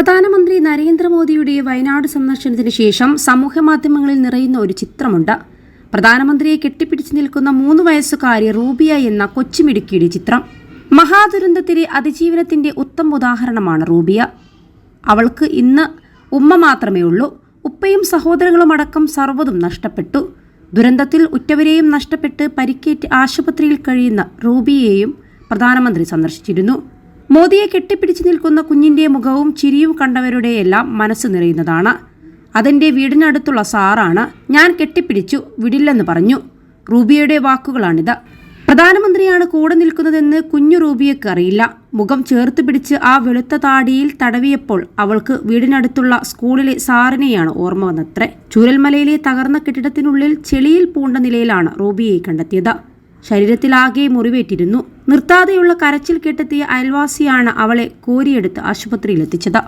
പ്രധാനമന്ത്രി നരേന്ദ്രമോദിയുടെ വയനാട് സന്ദർശനത്തിന് ശേഷം സമൂഹമാധ്യമങ്ങളിൽ നിറയുന്ന ഒരു ചിത്രമുണ്ട്. പ്രധാനമന്ത്രിയെ കെട്ടിപ്പിടിച്ചു നിൽക്കുന്ന മൂന്ന് വയസ്സുകാരി റൂബിയ എന്ന കൊച്ചുമിടുക്കിയുടെ ചിത്രം. മഹാദുരന്തത്തിലെ അതിജീവനത്തിന്റെ ഉത്തമ ഉദാഹരണമാണ് റൂബിയ. അവൾക്ക് ഇന്ന് ഉമ്മ മാത്രമേ ഉള്ളൂ. ഉപ്പയും സഹോദരങ്ങളും അടക്കം സർവതും നഷ്ടപ്പെട്ടു. ദുരന്തത്തിൽ ഉറ്റവരെയും നഷ്ടപ്പെട്ട് പരിക്കേറ്റ് ആശുപത്രിയിൽ കഴിയുന്ന റൂബിയെയും പ്രധാനമന്ത്രി സന്ദർശിച്ചിരുന്നു. മോദിയെ കെട്ടിപ്പിടിച്ചു നിൽക്കുന്ന കുഞ്ഞിന്റെ മുഖവും ചിരിയും കണ്ടവരുടെയെല്ലാം മനസ്സ് നിറയുന്നതാണ്. അതെന്റെ വീടിനടുത്തുള്ള സാറാണ് ഞാൻ കെട്ടിപ്പിടിച്ചു വിടില്ലെന്ന് പറഞ്ഞു റൂബിയയുടെ വാക്കുകളാണിത്. പ്രധാനമന്ത്രിയാണ് കൂടെ നിൽക്കുന്നതെന്ന് കുഞ്ഞു റൂബിയക്ക് അറിയില്ല. മുഖം ചേർത്ത് പിടിച്ച് ആ വെളുത്ത താടിയിൽ തടവിയപ്പോൾ അവൾക്ക് വീടിനടുത്തുള്ള സ്കൂളിലെ സാറിനെയാണ് ഓർമ്മ വന്നത്രേ. ചൂരൽമലയിലെ തകർന്ന കെട്ടിടത്തിനുള്ളിൽ ചെളിയിൽ പൂണ്ട നിലയിലാണ് റൂബിയെ കണ്ടെത്തിയത്. ശരീരത്തിലാകെ മുറിവേറ്റിരുന്നു. നിർത്താതെയുള്ള കരച്ചിൽ കെട്ടെത്തിയ അയൽവാസിയാണ് അവളെ കോരിയെടുത്ത് ആശുപത്രിയിൽ എത്തിച്ചത്